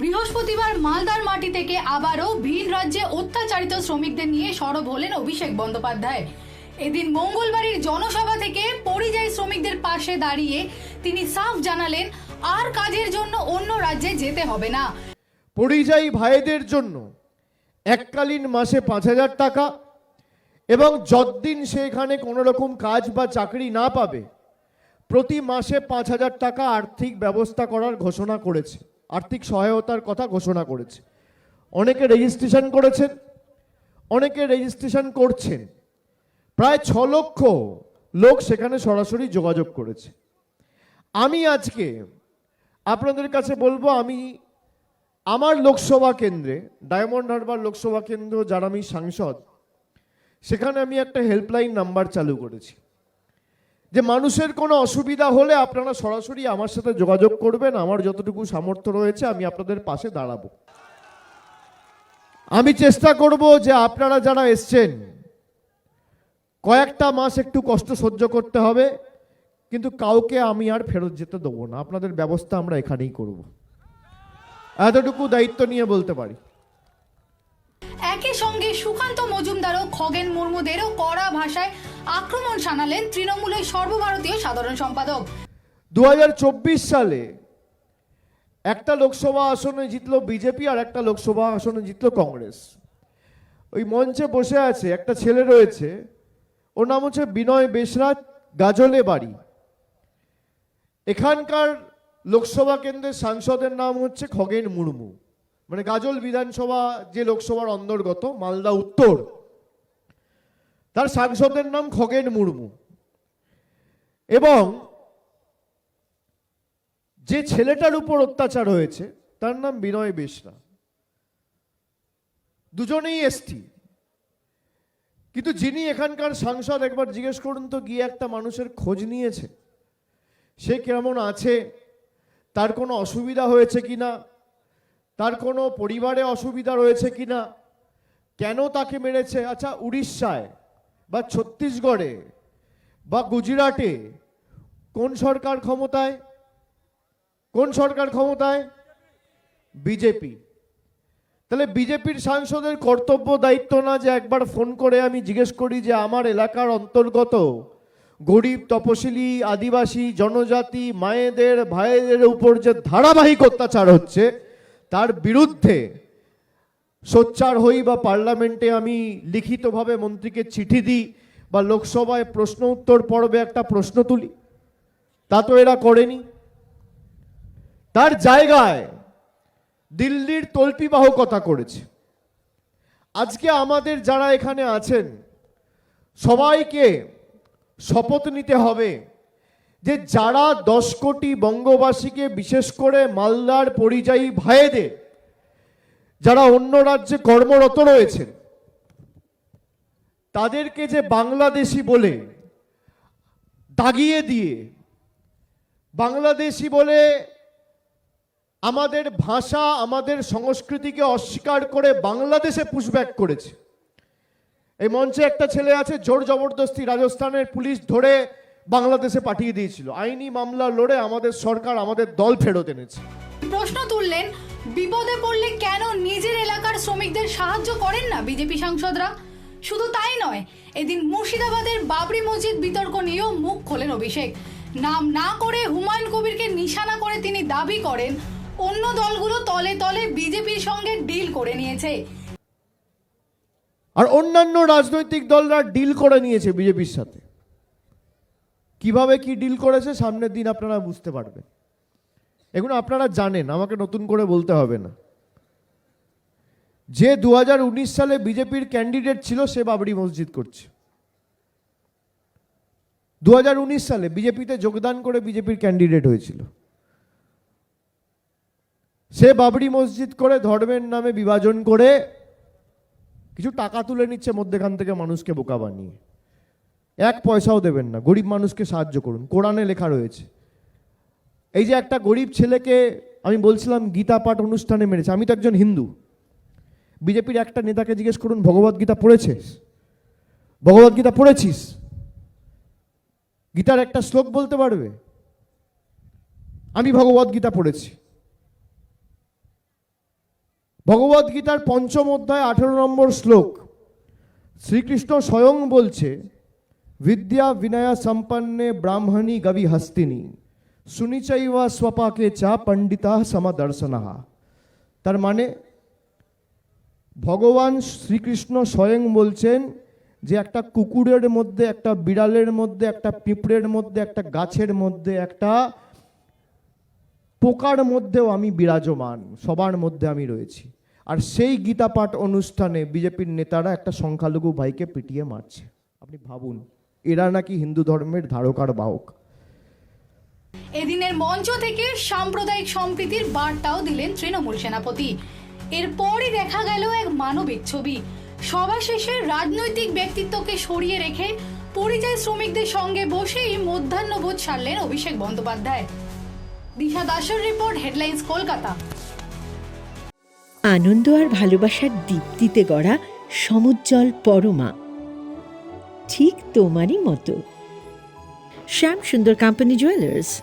বৃহস্পতিবার মালদার মাটি থেকে আবারও ভিন রাজ্যে অত্যাচারিত শ্রমিকদের নিয়ে সরব হলেন অভিষেক বন্দ্যোপাধ্যায়। এদিন মঙ্গলবারের জনসভা থেকে পরিযায়ী শ্রমিকদের পাশে দাঁড়িয়ে তিনি সাফ জানালেন, আর কাজের জন্য অন্য রাজ্যে যেতে হবে না। পরিযায়ী ভাইদের জন্য এককালীন মাসে পাঁচ হাজার টাকা এবং যতদিন সেখানে কোনো রকম কাজ বা চাকরি না পাবে, প্রতি মাসে পাঁচ হাজার টাকা আর্থিক ব্যবস্থা করার ঘোষণা করেছে। আর্থিক সহায়তার কথা ঘোষণা করেছে। অনেকে রেজিস্ট্রেশন করেছেন, অনেকে রেজিস্ট্রেশন করছেন। প্রায় ছ লক্ষ লোক সেখানে সরাসরি যোগাযোগ করেছে। আমি আজকে আপনাদের কাছে বলব, আমি আমার লোকসভা কেন্দ্রে, ডায়মন্ড হারবার লোকসভা কেন্দ্র যার আমি সাংসদ, সেখানে আমি একটা হেল্পলাইন নাম্বার চালু করেছি। যে মানুষের কোনো অসুবিধা হলে আপনারা সরাসরি আমার সাথে যোগাযোগ করবেন, আমার যতটুকু সামর্থ্য রয়েছে, আমি আপনাদের পাশে দাঁড়াবো। আমি চেষ্টা করব যে আপনারা যারা এসছেন, কয়েকটা মাস একটু কষ্ট সহ্য করতে হবে, কিন্তু কাউকে আমি আর ফেরত যেতে দেবো না। আপনাদের ব্যবস্থা আমরা এখানেই করব। এতটুকু দায়িত্ব নিয়ে বলতে পারি। একই সঙ্গে সুকান্ত মজুমদারও খগেন মুর্মুদেরও কড়া ভাষায় আক্রমণ শানালেন তৃণমূলের সর্বভারতীয় সাধারণ সম্পাদক। দু হাজার চব্বিশ সালে একটা লোকসভা আসনে জিতলো বিজেপি আর একটা লোকসভা আসনে জিতলো কংগ্রেস। ওই মঞ্চে বসে আছে একটা ছেলে রয়েছে, ওর নাম হচ্ছে বিনয় বেশরা গাজলে বাড়ি। এখানকার লোকসভা কেন্দ্রের সাংসদের নাম হচ্ছে খগেন মুর্মু। মানে গাজল বিধানসভা যে লোকসভার অন্তর্গত, মালদা উত্তর তার সাংসদের নাম খগেন মুর্মু। এবং যে ছেলেটার উপর অত্যাচার হয়েছে, তার নাম বিনয় বেশরা। দুজনেই এসটি। কিন্তু যিনি এখানকার সাংসদ, একবার জিজ্ঞেস করুন তো, গিয়ে একটা মানুষের খোঁজ নিয়েছে? সে কেমন আছে? তার কোনো অসুবিধা হয়েছে কিনা তার কোনো পরিবারে অসুবিধা রয়েছে কিনা কেন তাকে মেরেছে? আচ্ছা উড়িষ্যায়। বা ছত্তিশগড়ে বা গুজরাটে কোন সরকার ক্ষমতায়? কোন সরকার ক্ষমতায়? বিজেপি। তাহলে বিজেপির সাংসদের কর্তব্য, দায়িত্ব না যে একবার ফোন করে আমি জিজ্ঞেস করি যে আমার এলাকার অন্তর্গত গরিব, তপশিলি, আদিবাসী, জনজাতি, মায়েদের, ভাইদের উপর যে ধারাবাহিক অত্যাচার হচ্ছে, তার বিরুদ্ধে সোচ্চার হই বা পার্লামেন্টে আমি লিখিতভাবে মন্ত্রীকে চিঠি দিই বা লোকসভায় প্রশ্ন উত্তর পর্বে একটা প্রশ্ন তুলি। তা তো এরা করেনি। তার জায়গায় দিল্লির তল্পিবাহকতা করেছে। আজকে আমাদের যারা এখানে আছেন, সবাইকে শপথ নিতে হবে যে যারা দশ কোটি বঙ্গবাসীকে বিশেষ করে মালদার পরিযায়ী ভাইদের যারা অন্য রাজ্যে কর্মরত রয়েছেন, তাদেরকে যে বাংলাদেশি বলে দাগিয়ে দিয়ে, বাংলাদেশি বলে আমাদের ভাষা, আমাদের সংস্কৃতিকে অস্বীকার করে বাংলাদেশে পুশব্যাক করেছে। এই মঞ্চে একটা ছেলে আছে, জোর জবরদস্তি রাজস্থানের পুলিশ ধরে বাংলাদেশে পাঠিয়ে দিয়েছিল। আইনি মামলা লড়ে আমাদের সরকার আমাদের দল ফেরত এনেছে। প্রশ্ন তুললেন বিপদে পড়লে কেন নিজের এলাকার শ্রমিকদের সাহায্য করেন না বিজেপি সাংসদরা? শুধু তাই নয়, এদিন মুর্শিদাবাদের বাবরি মসজিদ বিতর্ক নিয়েও মুখ খোলেন অভিষেক। নাম না করে হুমায়ুন কবিরকে নিশানা করে তিনি দাবি করেন, অন্য দলগুলো তলে তলে বিজেপির সঙ্গে ডিল করে নিয়েছে। আর অন্যান্য রাজনৈতিক দলরা ডিল করে নিয়েছে বিজেপির সাথে। কীভাবে কি ডিল করেছে সামনের দিন আপনারা বুঝতে পারবেন। এগুলো আপনারা জানেন, আমাকে নতুন করে বলতে হবে না। যে দু হাজার উনিশ সালে বিজেপির ক্যান্ডিডেট ছিল, সে বাবরি মসজিদ করছে। দু হাজার উনিশ সালে বিজেপিতে যোগদান করে বিজেপির ক্যান্ডিডেট হয়েছিল। সে বাবরি মসজিদ করে ধর্মের নামে বিভাজন করে কিছু টাকা তুলে নিচ্ছে মধ্যেখান থেকে মানুষকে বোকা বানিয়ে। এক পয়সাও দেবেন না, গরিব মানুষকে সাহায্য করুন। কোরআনে লেখা রয়েছে এই যে একটা গরিব ছেলেকে আমি বলছিলাম গীতা পাঠ অনুষ্ঠানে মেরেছে, আমি তো একজন হিন্দু। বিজেপির একটা নেতাকে জিজ্ঞেস করুন, ভগবত গীতা পড়েছিস ভগবত গীতা পড়েছিস? গীতার একটা শ্লোক বলতে পারবে? আমি ভগবত গীতা পড়েছি। ভগবদ্গীতার পঞ্চম অধ্যায়, আঠেরো নম্বর শ্লোক। শ্রীকৃষ্ণ স্বয়ং বলছে, বিদ্যা বিনয়া সম্পন্নে ব্রাহ্মণী গবি হস্তিনী সুনিচৈবা স্বপাকে চা পণ্ডিতা সমদর্শনাহা তার মানে ভগবান শ্রীকৃষ্ণ স্বয়ং বলছেন যে একটা কুকুরের মধ্যে একটা বিড়ালের মধ্যে একটা পিঁপড়ের মধ্যে একটা গাছের মধ্যে একটা পোকার মধ্যেও আমি বিরাজমান সবার মধ্যে আমি রয়েছি আর সেই গীতা পাঠ অনুষ্ঠানে বিজেপির নেতারা একটা সংখ্যালঘু ভাইকে পিটিয়ে মারছে আপনি ভাবুন, এরা নাকি হিন্দু ধর্মের ধারকার বাহক। এদিনের মঞ্চ থেকে সাম্প্রদায়িক সম্প্রীতির বার্তাও দিলেন তৃণমূল সেনাপতি। এরপরই দেখা গেল এক মানবিক ছবি। সভা শেষে রাজনৈতিক ব্যক্তিত্বকে সরিয়ে রেখে পরিযায়ী শ্রমিকদের সঙ্গে বসেই মধ্যাহ্নভোজ সারলেন অভিষেক বন্দ্যোপাধ্যায়। দিশা দাসের রিপোর্ট, হেডলাইন্স, কলকাতা। আনন্দ আর ভালোবাসার দীপ্তিতে গড়া সমুজ্জ্বল পরমা। ঠিক তোমারই মতো। Shyam Sundar company jewellers